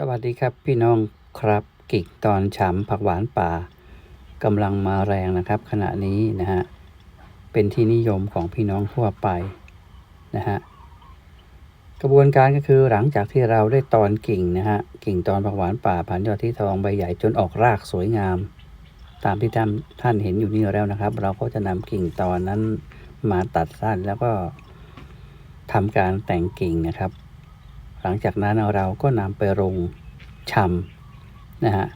สวัสดีครับพี่น้องครับกิ่งตอนฉ่ำผักหวานป่ากำลังมาแรงนะครับ ขณะนี้นะฮะเป็นที่นิยมของพี่น้องทั่วไปนะฮะกระบวนการก็คือหลังจากที่เราได้ตอนกิ่งนะฮะกิ่งตอนผักหวานป่าผันยอดที่ทองใบใหญ่จนออกรากสวยงาม ตามที่ท่านท่านเห็นอยู่นี่แล้วนะครับ เราก็จะนำกิ่งตอนนั้นมาตัดสั้นแล้วก็ทำการแต่งกิ่งนะครับ หลังจากนั้นเราก็นำไปลงชำนะฮะ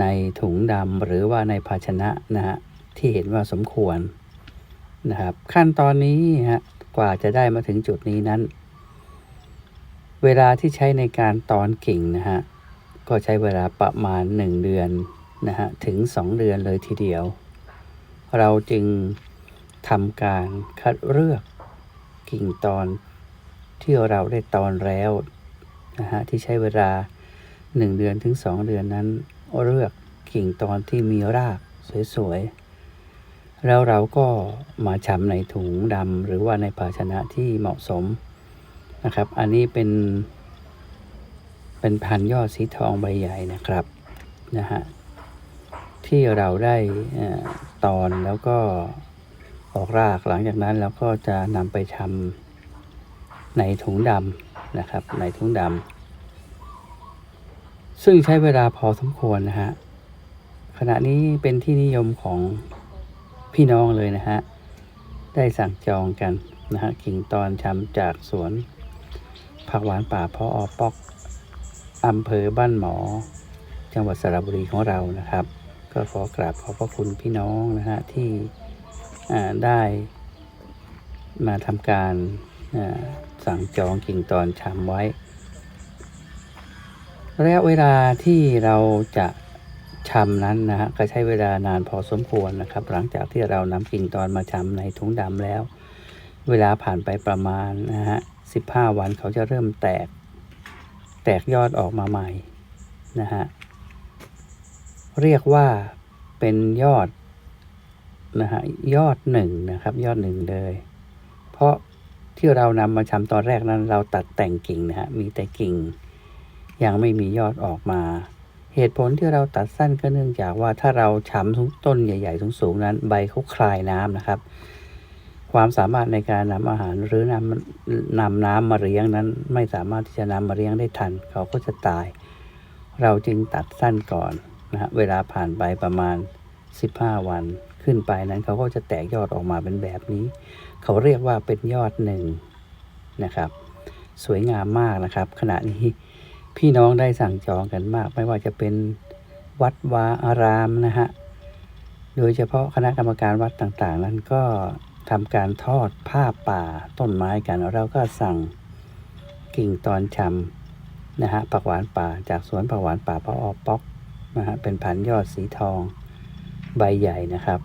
ในถุงดำหรือว่าในภาชนะนะฮะที่เห็นว่าสมควรนะครับ ขั้นตอนนี้ฮะกว่าจะได้มาถึงจุดนี้นั้น เวลาที่ใช้ในการตอนกิ่งนะฮะก็ใช้เวลาประมาณ 1 เดือนนะฮะถึง 2 เดือนเลยทีเดียว เราจึงทำการคัดเลือกกิ่งตอนที่เราได้ตอนแล้ว นะฮะที่ใช้เวลา 1 เดือนถึง 2 เดือนนั้นเลือกกิ่งตอนที่มีรากสวยๆ แล้วเราก็มาชำในถุงดำหรือว่าในภาชนะที่เหมาะสมนะครับ อันนี้เป็นเป็นพันยอดสีทองใบใหญ่นะครับนะฮะที่เราได้ตอนแล้วก็ออกรากหลังจากนั้นเราก็จะนำไปทำในถุงดำ นะครับในถุงดำซึ่งใช้เวลาพอสมควรนะฮะขณะนี้เป็นที่นิยมของพี่น้องเลยนะฮะได้สั่งจองกันนะฮะกิ่งตอนชำจากสวน ผักหวานป่าพออปอกอำเภอบ้านหมอ จังหวัดสระบุรีของเรานะครับ ก็ขอกราบขอบพระคุณพี่น้องนะฮะที่ได้มาทำการ สั่งจองกิ่งตอนชำไว้ระยะเวลาที่เราจะชำนั้นนะฮะก็ใช้เวลานานพอสมควรนะครับ หลังจากที่เรานำกิ่งตอนมาชำในถุงดำแล้ว เวลาผ่านไปประมาณนะฮะสิบห้าวันเขาจะเริ่มแตก แตกยอดออกมาใหม่นะฮะเรียกว่าเป็นยอดนะฮะยอดหนึ่งนะครับ ยอดหนึ่งเลย เพราะ ที่เรานำมาชำตอนแรกนั้น เราตัดแต่งกิ่งนะฮะมีแต่กิ่ง ยังไม่มียอดออกมา เหตุผลที่เราตัดสั้นก็เนื่องจากว่าถ้าเราฉำทุกต้นใหญ่ ๆ สูงๆนั้น ใบเขาคลายน้ำนะครับ ความสามารถในการนำอาหารหรือนำนำน้ำมาเลี้ยงนั้น ไม่สามารถที่จะนำมาเลี้ยงได้ทัน เขาก็จะตาย เราจึงตัดสั้นก่อนนะฮะเวลาผ่านไปประมาณ 15 วัน ขึ้นไปนั้นเขาก็จะแตกยอดออกมาเป็นแบบนี้ เขาเรียกว่าเป็นยอดหนึ่งนะครับ สวยงามมากนะครับ ขณะนี้พี่น้องได้สั่งจองกันมาก ไม่ว่าจะเป็นวัดวาอารามนะฮะโดยเฉพาะคณะกรรมการวัดต่างๆ นั้นก็ทำการทอดผ้าป่าต้นไม้กันเราก็สั่งกิ่งตอนชำนะฮะผักหวานป่าจากสวนผักหวานป่าพระออป๊อกนะฮะเป็นพันธุ์ยอดสีทองใบใหญ่นะครับ